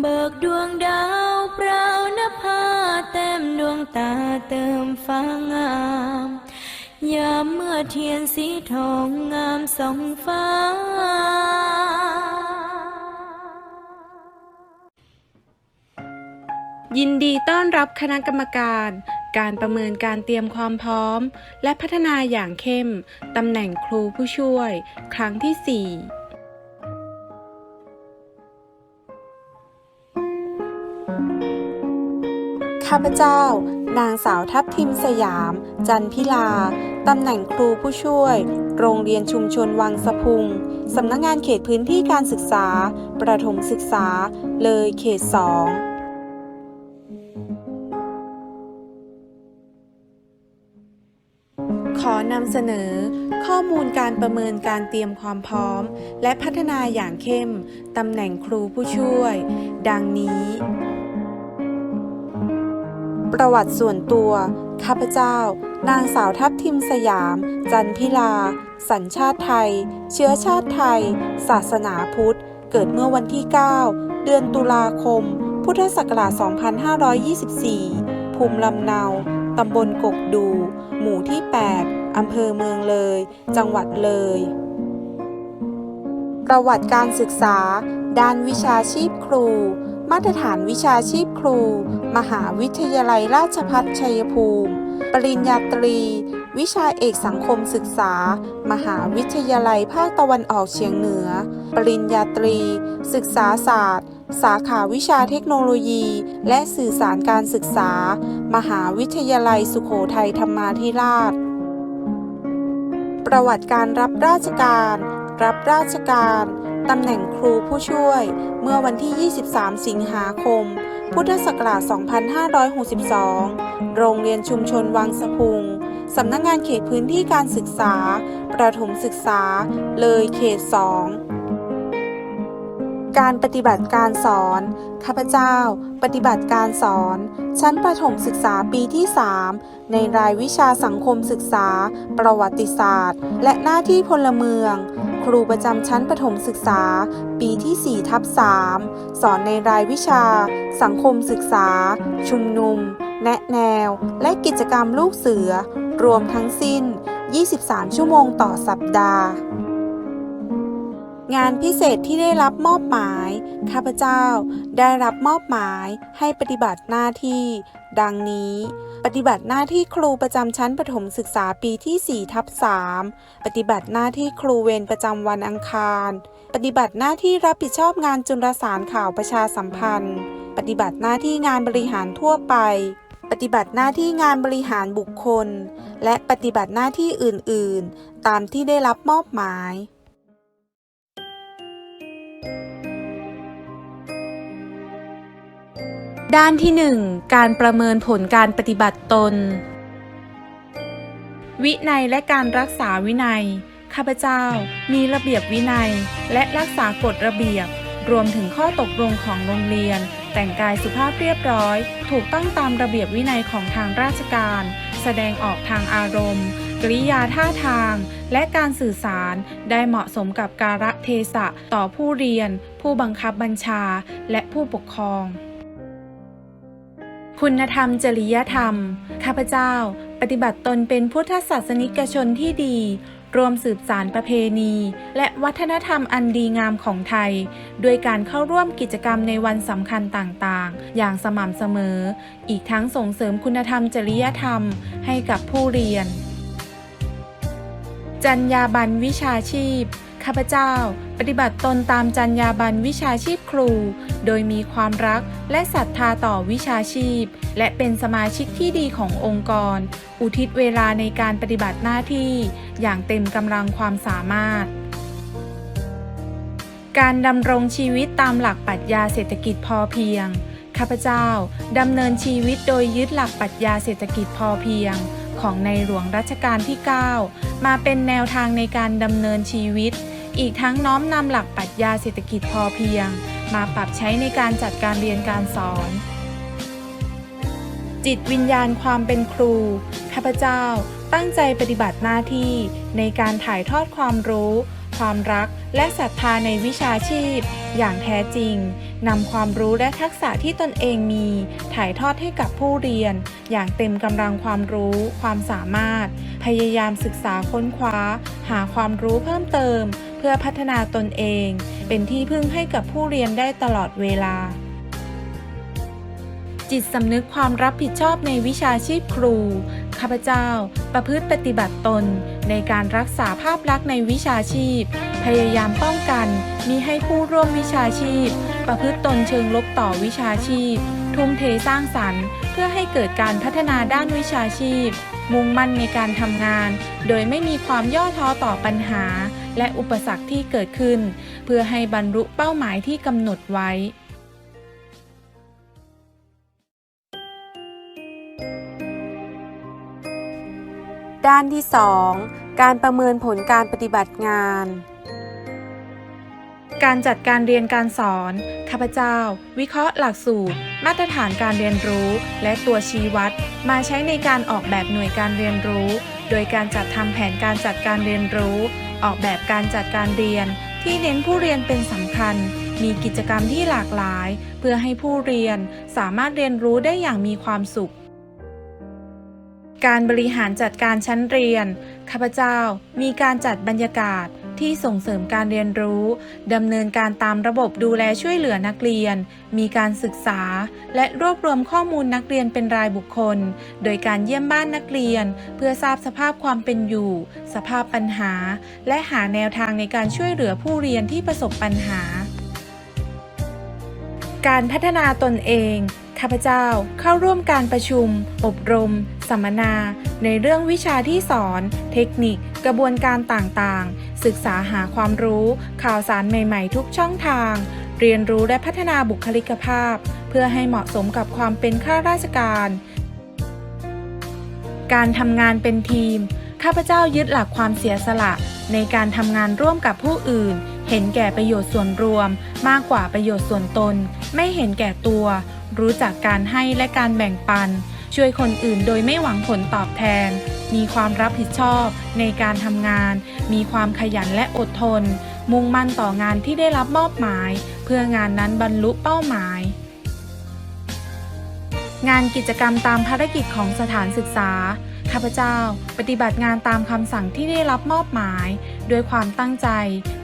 เบิกดวงดาวเปล่านภาเต็มดวงตาเติมฟ้างาม ยามเมื่อเทียนสีทองงามสองฟ้า ยินดีต้อนรับคณะกรรมการ การประเมินการเตรียมความพร้อม และพัฒนาอย่างเข้ม ตำแหน่งครูผู้ช่วย ครั้งที่ 4 ข้าพเจ้า นางสาวทัพทิมสยาม จันพิลา ตำแหน่งครูผู้ช่วย โรงเรียนชุมชนวังสะพุง สำนักงงานเขตพื้นที่การศึกษา ประถมศึกษา เลยเขต2ขอนำเสนอ ข้อมูลการประเมินการเตรียมความพร้อม และพัฒนาอย่างเข้ม ตำแหน่งครูผู้ช่วย ดังนี้ ประวัติส่วนตัว ข้าพเจ้า นางสาวทัพทิมสยาม จันพิลา สัญชาติไทย เชื้อชาติไทย ศาสนาพุทธ เกิดเมื่อวันที่ 9 เดือนตุลาคม พุทธศักราช 2524 ภูมิลำเนา ตำบลกกดู หมู่ที่ 8 อำเภอเมืองเลย จังหวัดเลย ประวัติการศึกษา ด้านวิชาชีพครู มาตรฐานวิชาชีพครู มหาวิทยาลัยราชภัฏชัยภูมิ ปริญญาตรี วิชาเอกสังคมศึกษา มหาวิทยาลัยภาคตะวันออกเฉียงเหนือ ปริญญาตรี ศึกษาศาสตร์ สาขาวิชาเทคโนโลยี และสื่อสารการศึกษา มหาวิทยาลัยสุโขทัยธรรมาธิราช ประวัติการรับราชการ รับราชการ ตำแหน่งครูผู้ช่วย เมื่อวันที่ 23 สิงหาคม พุทธศักราช 2562 โรงเรียนชุมชนวังสะพุง สำนักงงานเขตพื้นที่การศึกษา ประถมศึกษา เลยเขต 2 การปฏิบัติการสอน ข้าพเจ้า ปฏิบัติการสอน ชั้นประถมศึกษาปีที่ 3 ในรายวิชาสังคมศึกษา ประวัติศาสตร์ และหน้าที่พลเมือง ครูประจำชั้นประถมศึกษา ปีที่ 4 ทับ 3 สอนในรายวิชา สังคมศึกษา ชุมนุม แนะแนว และกิจกรรมลูกเสือ รวมทั้งสิ้น 23 ชั่วโมงต่อสัปดาห์งานพิเศษที่ได้รับมอบหมาย ข้าพเจ้าได้รับมอบหมายให้ปฏิบัติหน้าที่ ดังนี้ ปฏิบัติหน้าที่ครูประจำชั้นประถมศึกษาปีที่4ทับ3ปฏิบัติหน้าที่ครูเวรประจำวันอังคาร ปฏิบัติหน้าที่รับผิดชอบงานจุลสารข่าวประชาสัมพันธ์ ปฏิบัติหน้าที่งานบริหารทั่วไป ปฏิบัติหน้าที่งานบริหารบุคคล และปฏิบัติหน้าที่อื่น ๆ ตามที่ได้รับมอบหมาย ด้านที่ 1 การประเมินผลการปฏิบัติตน วินัยและการรักษาวินัย ข้าพเจ้ามีระเบียบวินัย และรักษากฎระเบียบ รวมถึงข้อตกลงของโรงเรียน แต่งกายสุภาพเรียบร้อย ถูกต้องตามระเบียบวินัยของทางราชการ แสดงออกทางอารมณ์กริยาท่าทาง และการสื่อสารได้เหมาะสมกับการะเทศะต่อผู้เรียน ผู้บังคับบัญชา และผู้ปกครอง คุณธรรมจริยธรรม ข้าพเจ้า ปฏิบัติตนเป็นพุทธศาสนิกชนที่ดี รวมสืบสารประเพณี และวัฒนธรรมอันดีงามของไทย ด้วยการเข้าร่วมกิจกรรมในวันสำคัญต่างๆ อย่างสม่ำเสมอ อีกทั้งส่งเสริมคุณธรรมจริยธรรมให้กับผู้เรียนจรรยาบรรณวิชาชีพ ข้าพเจ้า ปฏิบัติตนตามจรรยาบรรณวิชาชีพครู โดยมีความรักและศรัทธาต่อวิชาชีพ และเป็นสมาชิกที่ดีขององค์กร อุทิศเวลาในการปฏิบัติหน้าที่ อย่างเต็มกำลังความสามารถ การดำรงชีวิตตามหลักปรัชญาเศรษฐกิจพอเพียง ข้าพเจ้าดำเนินชีวิตโดยยึดหลักปรัชญาเศรษฐกิจพอเพียงของในหลวงรัชกาลที่ 9 มาเป็นแนวทางในการดำเนินชีวิต อีกทั้งน้อมนำหลักปรัชญาเศรษฐกิจพอเพียง มาปรับใช้ในการจัดการเรียนการสอน จิตวิญญาณความเป็นครู ข้าพเจ้าตั้งใจปฏิบัติหน้าที่ในการถ่ายทอดความรู้ ความรักและศรัทธาในวิชาชีพ อย่างแท้จริงนำความรู้และทักษะที่ตนเองมี ถ่ายทอดให้กับผู้เรียน อย่างเต็มกำลังความรู้ ความสามารถ พยายามศึกษาค้นคว้า หาความรู้เพิ่มเติมเพื่อพัฒนาตนเอง เป็นที่พึ่งให้กับผู้เรียนได้ตลอดเวลา จิตสำนึกความรับผิดชอบในวิชาชีพครู ข้าพเจ้า ประพฤติปฏิบัติตน ในการรักษาภาพลักษณ์ในวิชาชีพ พยายามป้องกันมิให้ผู้ร่วมวิชาชีพ ประพฤติตนเชิงลบต่อวิชาชีพ ทุ่มเทสร้างสรรค์ เพื่อให้เกิดการพัฒนาด้านวิชาชีพมุ่งมั่นในการทำงาน โดยไม่มีความย่อท้อต่อปัญหา และอุปสรรคที่เกิดขึ้น เพื่อให้บรรลุเป้าหมายที่กำหนดไว้ด้านที่ 2 การประเมินผลการปฏิบัติงาน การจัดการเรียนการสอน ข้าพเจ้า วิเคราะห์หลักสูตร มาตรฐานการเรียนรู้ และตัวชี้วัด มาใช้ในการออกแบบหน่วยการเรียนรู้ โดยการจัดทำแผนการจัดการเรียนรู้ ออกแบบการจัดการเรียนที่เน้นผู้เรียนเป็นสำคัญ มีกิจกรรมที่หลากหลาย เพื่อให้ผู้เรียนสามารถเรียนรู้ได้อย่างมีความสุข การบริหารจัดการชั้นเรียน ข้าพเจ้ามีการจัดบรรยากาศ ที่ส่งเสริมการเรียนรู้ดำเนินการตามระบบดูแลช่วยเหลือนักเรียน มีการศึกษา และรวบรวมข้อมูลนักเรียนเป็นรายบุคคล โดยการเยี่ยมบ้านนักเรียน เพื่อทราบสภาพความเป็นอยู่ สภาพปัญหา และหาแนวทางในการช่วยเหลือผู้เรียนที่ประสบปัญหา การพัฒนาตนเองข้าพเจ้าเข้าร่วมการประชุม อบรม สัมมนา ในเรื่องวิชาที่สอน เทคนิค กระบวนการต่างๆ ศึกษาหาความรู้ ข่าวสารใหม่ๆ ทุกช่องทาง เรียนรู้และพัฒนาบุคลิกภาพ เพื่อให้เหมาะสมกับความเป็นข้าราชการ การทำงานเป็นทีม ข้าพเจ้ายึดหลักความเสียสละ ในการทำงานร่วมกับผู้อื่น เห็นแก่ประโยชน์ส่วนรวม มากกว่าประโยชน์ส่วนตน ไม่เห็นแก่ตัว รู้จักการให้และการแบ่งปัน ช่วยคนอื่นโดยไม่หวังผลตอบแทน มีความรับผิดชอบในการทำงาน มีความขยันและอดทน มุ่งมั่นต่องานที่ได้รับมอบหมาย เพื่องานนั้นบรรลุเป้าหมาย งานกิจกรรมตามภารกิจของสถานศึกษา ข้าพเจ้า ปฏิบัติงานตามคำสั่งที่ได้รับมอบหมายด้วยความตั้งใจ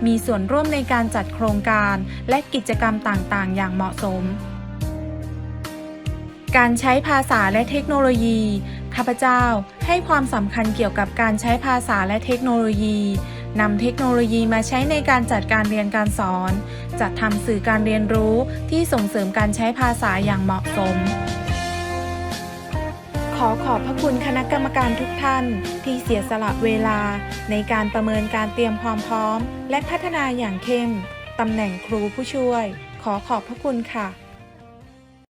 มีส่วนร่วมในการจัดโครงการ และกิจกรรมต่างๆ อย่างเหมาะสมการใช้ภาษาและเทคโนโลยี ข้าพเจ้าให้ความสำคัญเกี่ยวกับการใช้ภาษาและเทคโนโลยีนำเทคโนโลยีมาใช้ในการจัดการเรียนการสอน จัดทำสื่อการเรียนรู้ที่ส่งเสริมการใช้ภาษาอย่างเหมาะสม ขอขอบพระคุณคณะกรรมการทุกท่าน ที่เสียสละเวลา ในการประเมินการเตรียมความพร้อม และพัฒนาอย่างเข้มตำแหน่งครูผู้ช่วย ขอขอบพระคุณค่ะ